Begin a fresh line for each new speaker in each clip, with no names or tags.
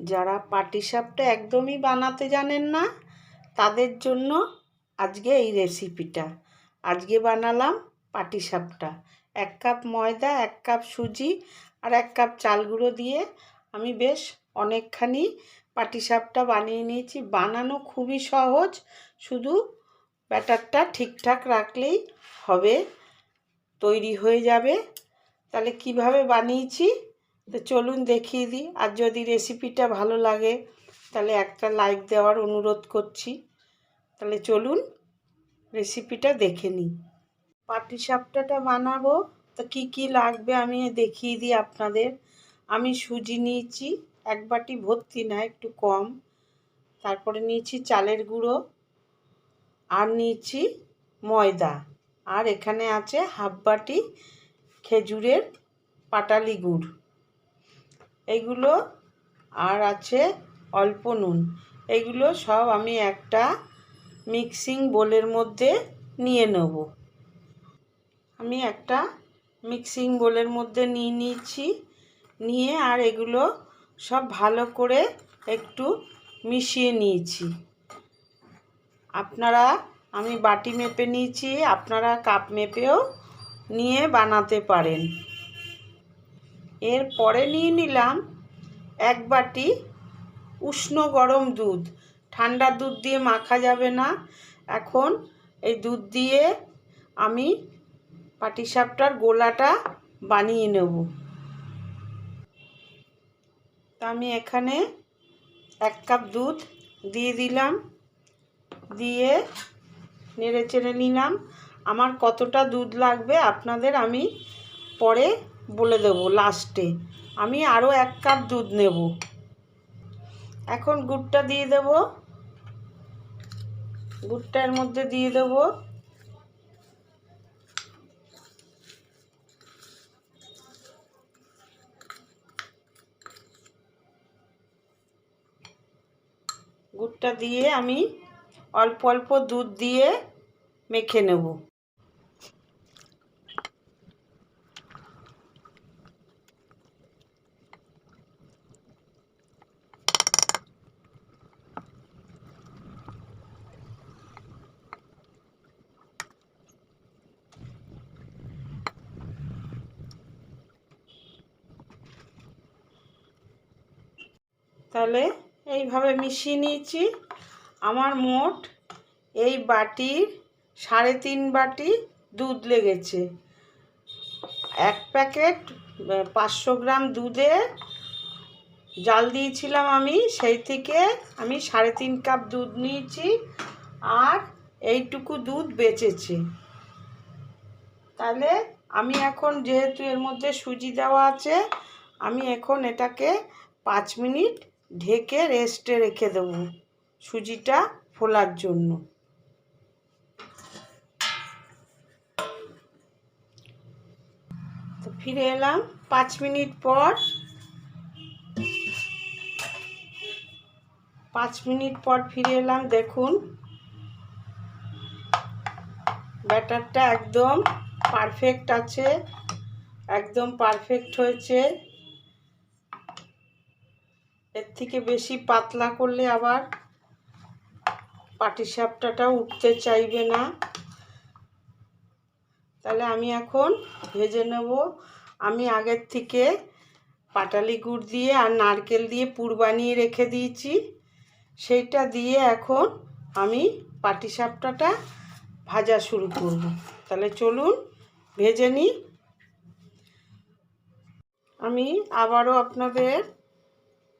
যারা পাটিসাপটা একদমই বানাতে জানেন না, তাদের জন্য আজকে এই রেসিপিটা আজকে বানালাম পাটিসাপটা। এক কাপ ময়দা, এক কাপ সুজি আর এক কাপ চাল গুঁড়ো দিয়ে আমি বেশ অনেকখানি পাটিসাপটা বানিয়ে নিয়েছি। বানানো খুবই সহজ, শুধু ব্যাটারটা ঠিকঠাক রাখলেই হবে, তৈরি হয়ে যাবে। তাহলে কীভাবে বানিয়েছি? তো চলুন দেখিয়ে দিই। আর যদি রেসিপিটা ভালো লাগে, তাহলে একটা লাইক দেওয়ার অনুরোধ করছি। তাহলে চলুন রেসিপিটা দেখে নিই। পাটিসাপটাটা বানাবো। তো কি কি লাগবে আমি দেখিয়ে দিই আপনাদের। আমি সুজি নিয়েছি, এক বাটি ভর্তি না, একটু কম। তারপরে নিয়েছি চালের গুঁড়ো। আর নিয়েছি ময়দা। আর এখানে আছে হাফ বাটি খেজুরের পাটালি গুড়। এইগুলো আর আছে অল্প নুন। এগুলো সব আমি একটা মিক্সিং বোলের মধ্যে নিয়ে নেব। আমি একটা মিক্সিং বোলের মধ্যে নিয়ে নিয়েছি। নিয়ে আর এগুলো সব ভালো করে একটু মিশিয়ে নিয়েছি। আপনারা, আমি বাটি মেপে নিয়েছি, আপনারা কাপ মেপেও নিয়ে বানাতে পারেন। এরপরে নিয়ে নিলাম এক বাটি উষ্ণ গরম দুধ। ঠান্ডা দুধ দিয়ে মাখা যাবে না। এখন এই দুধ দিয়ে আমি পাটিসাপটার গোলাটা বানিয়ে নেব। তা আমি এখানে এক কাপ দুধ দিয়ে দিলাম। দিয়ে নেড়ে চেড়ে নিলাম। আমার কতটা দুধ লাগবে আপনাদের আমি পরে বলে দেবো লাস্টে। আমি আরও এক কাপ দুধ নেব। এখন গুড়টা দিয়ে দেব। গুড়টা এর মধ্যে দিয়ে দেব। গুড়টা দিয়ে আমি অল্প অল্প দুধ দিয়ে মেখে নেব। তাহলে এইভাবে মিশিয়ে নিয়েছি। আমার মোট এই বাটির সাড়ে তিন বাটি দুধ লেগেছে। এক প্যাকেট পাঁচশো গ্রাম দুধে জাল দিয়েছিলাম আমি, সেই থেকে আমি সাড়ে তিন কাপ দুধ নিয়েছি আর এইটুকু দুধ বেঁচেছে। তাহলে আমি এখন যেহেতু এর মধ্যে সুজি দেওয়া আছে, আমি এখন এটাকে পাঁচ মিনিট ঢেকে রেস্টে রেখে দেবো সুজিটা ফোলার জন্য। তো ফিরে এলাম পাঁচ মিনিট পর। পাঁচ মিনিট পর ফিরে এলাম, দেখুন। ব্যাটারটা একদম পারফেক্ট আছে, একদম পারফেক্ট হয়েছে। এর থেকে বেশি পাতলা করলে আবার পাটিসাপটাটা উঠতে চাইবে না। তাহলে আমি এখন ভেজে নেব। আমি আগের থেকে পাটালি গুড় দিয়ে আর নারকেল দিয়ে পুর বানিয়ে রেখে দিয়েছি। সেইটা দিয়ে এখন আমি পাটিসাপটাটা ভাজা শুরু করব। তাহলে চলুন ভেজে নিই। আমি আবারও আপনাদের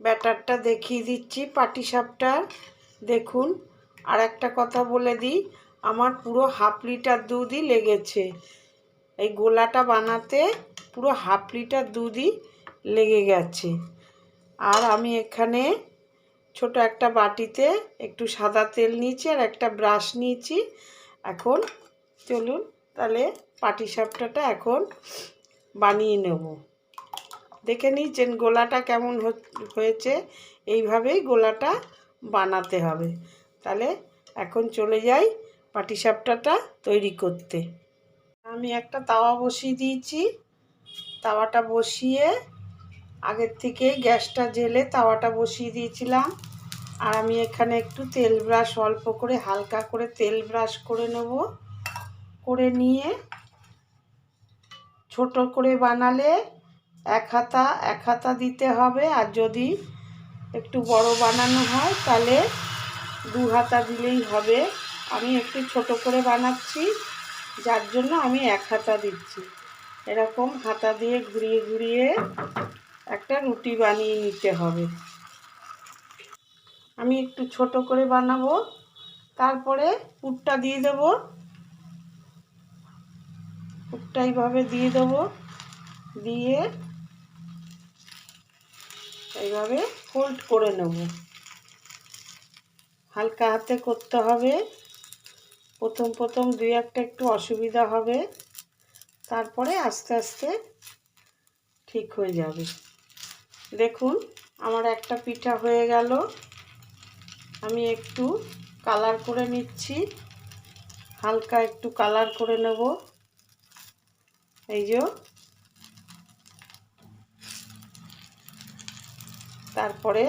ব্যাটারটা দেখিয়ে দিচ্ছি, পাটিসাপটা। দেখুন আর একটা কথা বলে দিই, আমার পুরো হাফ লিটার দুধই লেগেছে। এই গোলাটা বানাতে পুরো হাফ লিটার দুধই লেগে গেছে। আর আমি এখানে ছোট একটা বাটিতে একটু সাদা তেল নিয়েছি আর একটা ব্রাশ নিয়েছি। এখন চলুন, তাহলে পাটিসাপটাটা এখন বানিয়ে নেব। দেখে নিচ্ছেন গোলাটা কেমন হয়েছে। এইভাবেই গোলাটা বানাতে হবে। তাহলে এখন চলে যাই পাটিসাপটাটা তৈরি করতে। আমি একটা তাওয়া বসিয়ে দিয়েছি। তাওয়াটা বসিয়ে আগের থেকে গ্যাসটা জেলে তাওয়াটা বসিয়ে দিয়েছিলাম। আর আমি এখানে একটু তেল ব্রাশ অল্প করে, হালকা করে তেল ব্রাশ করে নেব। করে নিয়ে ছোট করে বানালে এক হাতা এক হাতা দিতে হবে। আর যদি একটু বড় বানানো হয়, তাহলে দু হাতা দিলেই হবে। আমি একটু ছোট করে বানাচ্ছি, যার জন্য আমি এক হাতা দিচ্ছি। এরকম হাতা দিয়ে ঘুরিয়ে ঘুরিয়ে একটা রুটি বানিয়ে নিতে হবে। আমি একটু ছোট করে বানাবো। তারপরে পুরটা দিয়ে দেব। পুরটা এইভাবে দিয়ে দেবো। দিয়ে এইভাবে ফোল্ড করে নেব। হালকা হাতে করতে হবে। প্রথম প্রথম দুই একটা একটু অসুবিধা হবে। তারপরে আস্তে আস্তে ঠিক হয়ে যাবে। দেখুন, আমার একটা পিঠা হয়ে গেল। আমি একটু কালার করে নিচ্ছি। হালকা একটু কালার করে নেব। এই যে তারপরে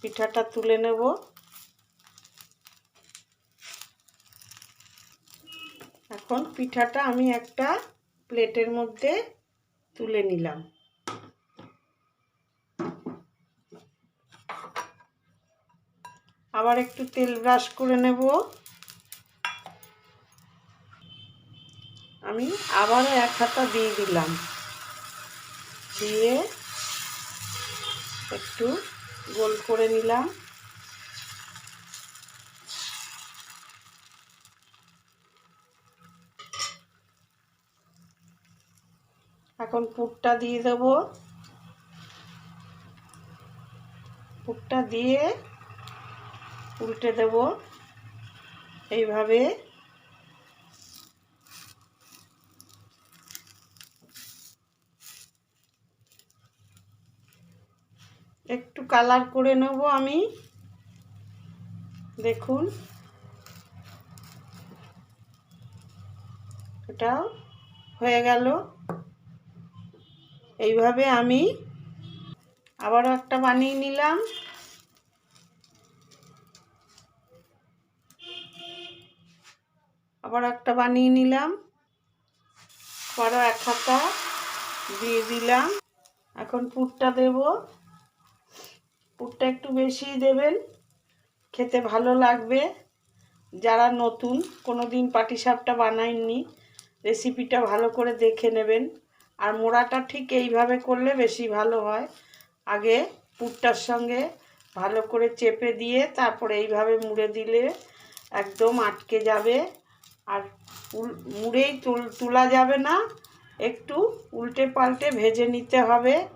পিঠাটা তুলে নেব। এখন পিঠাটা আমি একটা প্লেটের মধ্যে তুলে নিলাম। আবার একটু তেল ব্রাশ করে নেব। আমি আবারও এক হাতা দিয়ে দিলাম। দিয়ে একটু গোল করে নিলাম। এখন পুরটা দিয়ে দেব। পুরটা দিয়ে উল্টে দেব। এইভাবে একটু কালার করে নেব আমি। দেখুন। এটা হয়ে গেল। এইভাবে আমি আবারও একটা বানিয়ে নিলাম। আবার একটা বানিয়ে নিলাম। আবারও এক হাতা দিয়ে দিলাম। এখন পুরটা দেব। পুরটা একটু বেশি দেবেন। খেতে ভালো লাগবে। যারা নতুন কোনো দিন পাটিসাপটা বানায়নি রেসিপিটা ভালো করে দেখে নেবেন। আর মোড়াটা ঠিক এইভাবে করলে বেশি ভালো হয়। আগে পুরটার সঙ্গে ভালো করে চেপে দিয়ে তারপরে এইভাবে মুড়ে দিলে একদম আটকে যাবে। আর মুড়েই তুল, তোলা যাবে না। একটু উল্টে পাল্টে ভেজে নিতে হবে।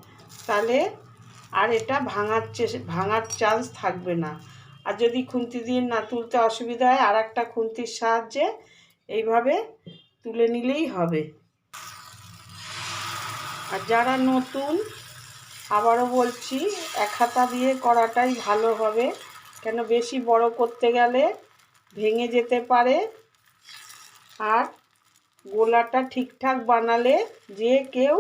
তাহলে আর এটা ভাঙার ভাঙার চান্স থাকবে না। আর যদি খুন্তি দিয়ে না তুলতে অসুবিধা হয় আর একটা খুন্তির সাহায্যে এইভাবে তুলে নিলেই হবে। আর যারা নতুন, আবারও বলছি, এক হাতা দিয়ে করাটাই ভালো হবে। কেন বেশি বড় করতে গেলে ভেঙে যেতে পারে। আর গোলাটা ঠিকঠাক বানালে যে কেউ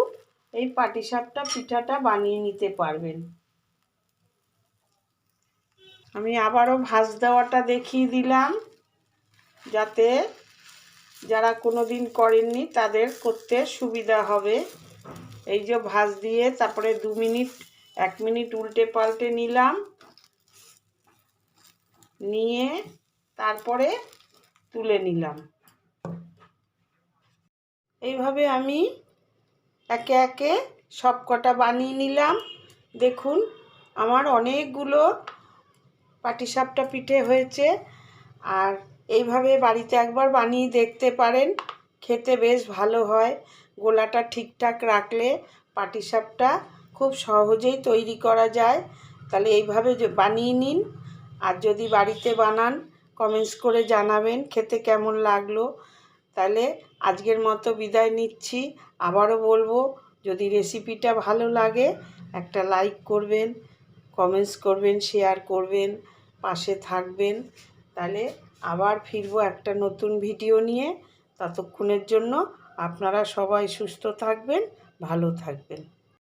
এই পাটিসাপটা পিঠাটা বানিয়ে নিতে পারবেন। আমি আবারও ভাজ দেওয়াটা দেখিয়ে দিলাম, যাতে যারা কোনো দিন করেননি তাদের করতে সুবিধা হবে। এই যে ভাজ দিয়ে তারপরে দু মিনিট, এক মিনিট উল্টে পাল্টে নিলাম। নিয়ে তারপরে তুলে নিলাম। এইভাবে আমি একে একে সব কটা বানিয়ে নিলাম। দেখুন, আমার অনেকগুলো পাটিসাপটা পিঠে হয়েছে। আর এইভাবে বাড়িতে একবার বানিয়ে দেখতে পারেন, খেতে বেশ ভালো হয়। গোলাটা ঠিকঠাক রাখলে পাটিসাপটা খুব সহজেই তৈরি করা যায়। তাহলে এইভাবে বানিয়ে নিন। আর যদি বাড়িতে বানান, কমেন্টস করে জানাবেন খেতে কেমন লাগল। তাহলে আজকের মতো বিদায় নিচ্ছি। আবারও বলব, যদি রেসিপিটা ভালো লাগে, একটা লাইক করবেন কমেন্টস করবেন শেয়ার করবেন, পাশে থাকবেন। তাহলে আবার ফিরবো একটা নতুন ভিডিও নিয়ে। ততক্ষণের জন্য আপনারা সবাই সুস্থ থাকবেন, ভালো থাকবেন।